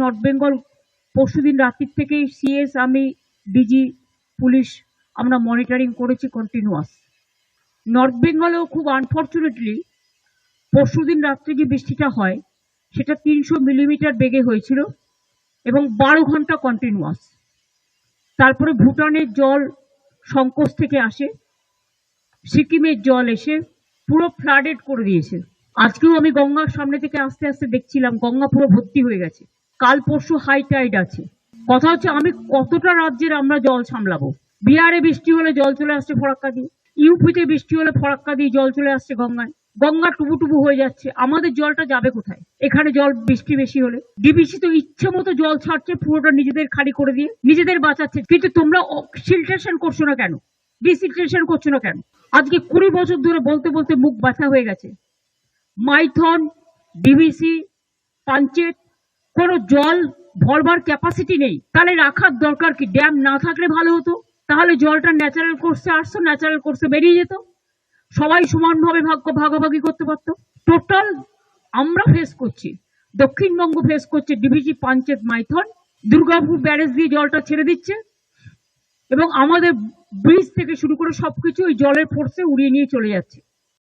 North Bengal পরশুদিন রাত্রির থেকেই সিএস আমি ডিজি পুলিশ, আমরা মনিটরিং করেছি কন্টিনিউয়াস নর্থ বেঙ্গলেও খুব আনফর্চুনেটলি পরশুদিন রাত্রে যে বৃষ্টিটা হয়, সেটা তিনশো মিলিমিটার বেগে হয়েছিল এবং বারো ঘণ্টা কন্টিনিউয়াস তারপরে ভুটানের জল সংকোচ থেকে আসে, সিকিমের জল এসে পুরো ফ্লাডেড করে দিয়েছে। আজকেও আমি গঙ্গার সামনে থেকে আস্তে আস্তে দেখছিলাম, গঙ্গা পুরো ভর্তি হয়ে গেছে। কাল পরশু হাই টাইড আছে। কথা হচ্ছে আমি কতটা রাজ্যের আমরা জল সামলাবো? বিহারে বৃষ্টি হলে জল চলে আসছে ফরাক্কা দিয়ে। ইউপিতে বৃষ্টি হলে ফরাক্কা দিয়ে জল চলে আসছে গঙ্গায়। গঙ্গা টুবু টুবু হয়ে যাচ্ছে। আমাদের জলটা যাবে কোথায়? এখানে জল বৃষ্টি বেশি হলে। ডিবিসি তো ইচ্ছে মতো জল ছাড়ছে, পুরোটা নিজেদের খালি করে দিয়ে, নিজেদের বাঁচাচ্ছে। কিন্তু তোমরা সিলট্রেশন করছ না কেন? ডিসিলট্রেশন করছ না কেন? আজকে কুড়ি বছর ধরে বলতে বলতে মুখ ব্যথা হয়ে গেছে। মাইথন, ডিবিসি, পাঞ্চেত কোনো জল ভরবার ক্যাপাসিটি নেই। তাহলে রাখার দরকার কি? ড্যাম না থাকলে ভালো হতো। তাহলে জলটা ন্যাচারাল কোর্সে আসতো ন্যাচারাল কোর্সে বেরিয়ে যেত। সবাই সমানভাবে ভাগ্য ভাগাভাগি করতে পারতো। টোটাল আমরা ফেস করছি। দক্ষিণবঙ্গ ফেস করছে ডিভিজি পাঞ্চেত মাইথন। দুর্গাপুর ব্যারেজ দিয়ে জলটা ছেড়ে দিচ্ছে। এবং আমাদের ব্রিজ থেকে শুরু করে সবকিছু ওই জলের ফোর্সে উড়িয়ে নিয়ে চলে যাচ্ছে।